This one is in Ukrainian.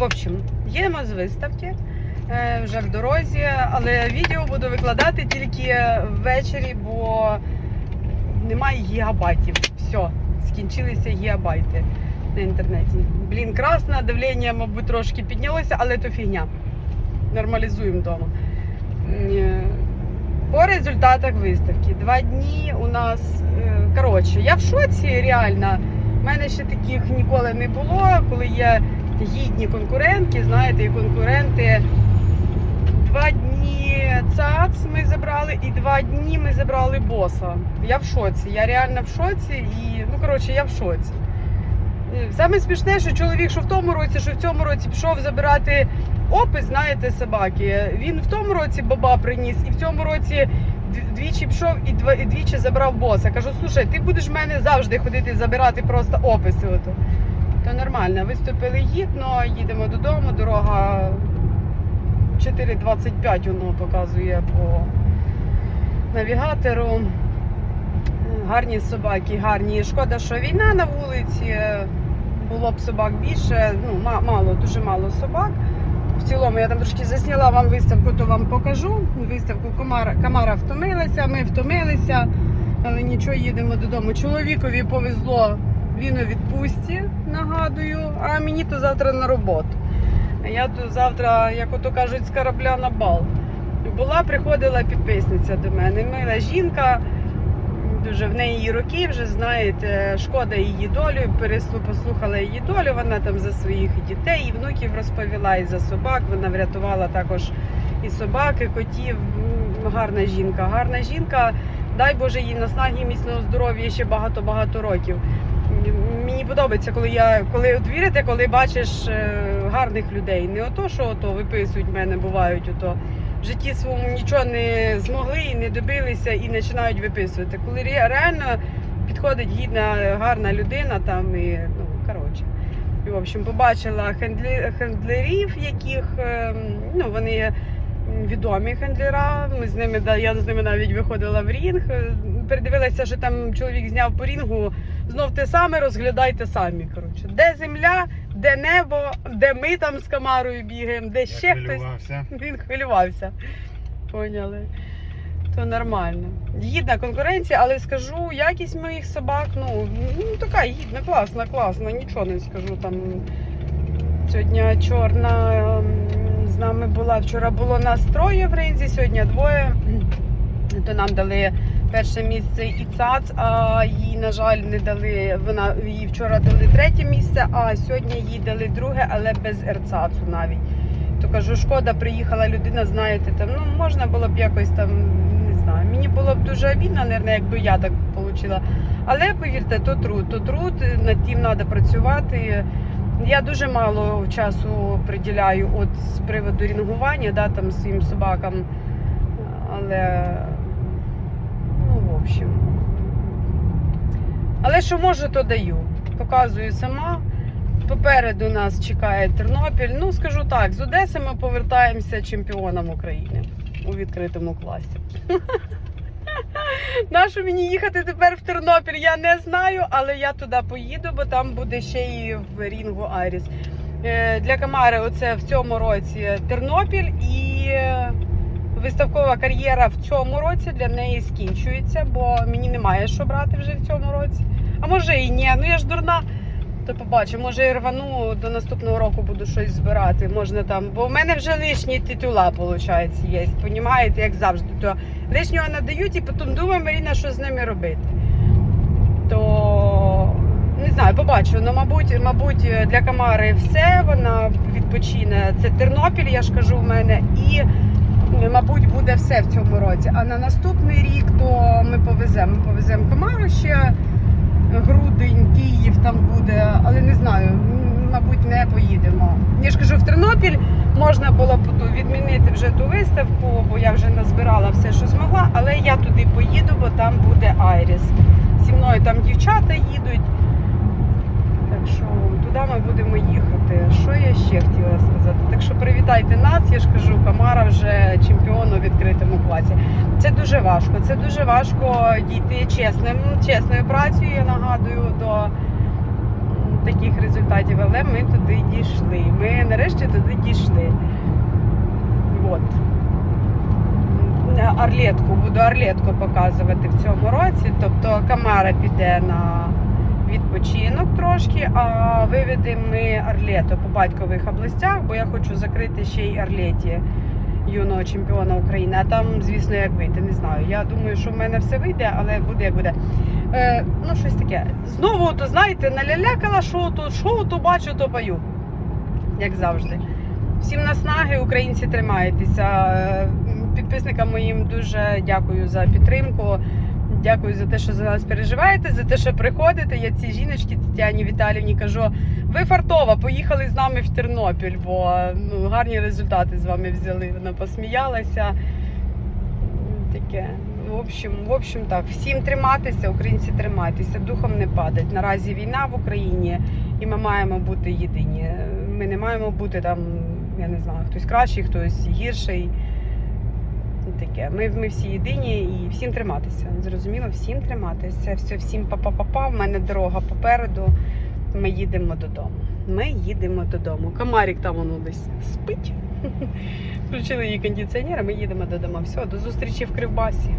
В общем, їдемо з виставки. е, Вже в дорозі, але відео буду викладати тільки ввечері, бо немає гігабайтів. Все, скінчилися гігабайти на інтернеті. Блін, красне давлення, мабуть, трошки піднялося, але то фігня. Нормалізуємо вдома. Е, По результатах виставки. Два дні у нас. е, Коротше, я в шоці реально. У мене ще таких ніколи не було, коли є гідні конкурентки, знаєте, і конкуренти. Два дні ЦАЦ ми забрали, і два дні ми забрали боса. Я в шоці. Я реально в шоці і, ну коротше, я в шоці. Е, Саме смішне, що чоловік, що в тому році, що в цьому році пішов забирати опис, знаєте, собаки. Він в тому році баба приніс, і в цьому році двічі пішов і двічі забрав боса. Кажу, слушай, ти будеш в мене завжди ходити забирати просто описи. Ото. То нормально. Виступили гідно, їдемо додому. Дорога 4.25 воно показує по навігатору. Гарні собаки, гарні. Шкода, що війна на вулиці. Було б собак більше. Ну, мало, дуже мало собак. В цілому я там трошки засняла вам виставку, то вам покажу. Виставку Камара, Камара втомилася, ми втомилися, але нічого, їдемо додому. Чоловікові повезло, він у відпустці, нагадую, а мені то завтра на роботу. Я то завтра, як ото кажуть, з корабля на бал. Була, приходила підписниця до мене. Мила жінка, дуже в неї роки вже знаєте, шкода її долю. Послухала її долю. Вона там за своїх дітей і внуків розповіла, і за собак. Вона врятувала також і собак, і котів. Гарна жінка, гарна жінка. Дай Боже їй наснаги міцного здоров'я ще багато-багато років. Мені подобається, коли я коли от вірите, коли бачиш е, гарних людей. Не ото, що ото виписують мене, бувають ото в житті своєму нічого не змогли і не добилися і починають виписувати. Коли реально підходить гідна, гарна людина, там і ну коротше. І, в общем, побачила хендлерів, яких ем, ну вони відомі хендлера. Ми з ними я з ними навіть виходила в рінг. Передивилася, що там чоловік зняв по рінгу. Знов те саме розглядайте самі. Коротше, де земля, де небо, де ми там з камарою бігаємо, де ще Я хтось. хвилювався. Він хвилювався. Поняли? То нормально. Гідна конкуренція, але скажу, якість моїх собак, ну, ну така гідна, класна, класна, нічого не скажу там. Сьогодні чорна ем, з нами була. Вчора було нас троє в ринзі, сьогодні двоє. То нам дали перше місце і ЦАЦ, а їй, на жаль, не дали. Вона їй вчора дали третє місце, а сьогодні їй дали друге, але без РЦАЦу навіть. То кажу, шкода, приїхала людина, знаєте, там ну можна було б якось там, не знаю. Мені було б дуже обідно, мабуть, якби я так отримала. Але повірте, то труд, то труд, над тим треба працювати. Я дуже мало часу приділяю от з приводу рінгування, да, там своїм собакам. Але ну, в общем. Але що можу, то даю. Показую сама. Попереду нас чекає Тернопіль. Ну, скажу так, з Одеси ми повертаємося чемпіоном України у відкритому класі. Нащо мені їхати тепер в Тернопіль? Я не знаю, але я туди поїду, бо там буде ще і в Рінгу Айріс. Е, Для Камари оце в цьому році Тернопіль і е, виставкова кар'єра в цьому році для неї скінчується, бо мені немає що брати вже в цьому році. А може і ні, ну я ж дурна. То побачу, може і рвану до наступного року буду щось збирати. Можна там, бо в мене вже лишні титула, виходить, є. Понімаєте, як завжди. То лишнього надають і потім думаю, Маріна, що з ними робити. То не знаю, побачу. Ну, мабуть, мабуть, для Камари все. Вона відпочине. Це Тернопіль, я ж кажу, в мене, і мабуть буде все в цьому році. А на наступний рік то ми повеземо. Ми повеземо Камару ще грудень, Київ там буде, але не знаю, мабуть, не поїдемо. Я ж кажу, в Тернопіль можна було б відмінити вже ту виставку, бо я вже назбирала все, що змогла, але я туди поїду, бо там буде Айріс. Зі мною там дівчата їдуть. Так що туди ми будемо їхати. Що я ще хотіла сказати? Так що привітайте нас, я ж кажу, Камара вже чемпіон у відкритому класі. Це дуже важко. Це дуже важко дійти чесним, чесною працею, я нагадую, до таких результатів. Але ми туди дійшли. Ми нарешті туди дійшли. От. Арлетку, буду арлетку показувати в цьому році. Тобто Камара піде на відпочинок трошки, а виведемо ми арлету по батькових областях, бо я хочу закрити ще й арлеті юного чемпіона України. А там, звісно, як вийти, не знаю. Я думаю, що в мене все вийде, але буде як буде. Е, ну, щось таке. Знову, то знаєте, налялякала, що то, що то бачу, то пою. Як завжди. Всім наснаги, українці тримайтеся. Е, Підписникам моїм дуже дякую за підтримку. Дякую за те, що за нас переживаєте, за те, що приходите. Я цій жіночці Тетяні Віталівні кажу: ви фартова, поїхали з нами в Тернопіль, бо ну, гарні результати з вами взяли. Вона посміялася. Таке. В общем, в общем, так, всім триматися, українці тримайтеся, духом не падать. Наразі війна в Україні, і ми маємо бути єдині. Ми не маємо бути там, я не знаю, хтось кращий, хтось гірший. Таке. Ми, ми всі єдині і всім триматися. Зрозуміло, всім триматися. Все, всім па-па-па-па. В мене дорога попереду. Ми їдемо додому. Ми їдемо додому. Комарик там воно десь спить. Включили її кондиціонер, ми їдемо додому. Все, до зустрічі в Кривбасі.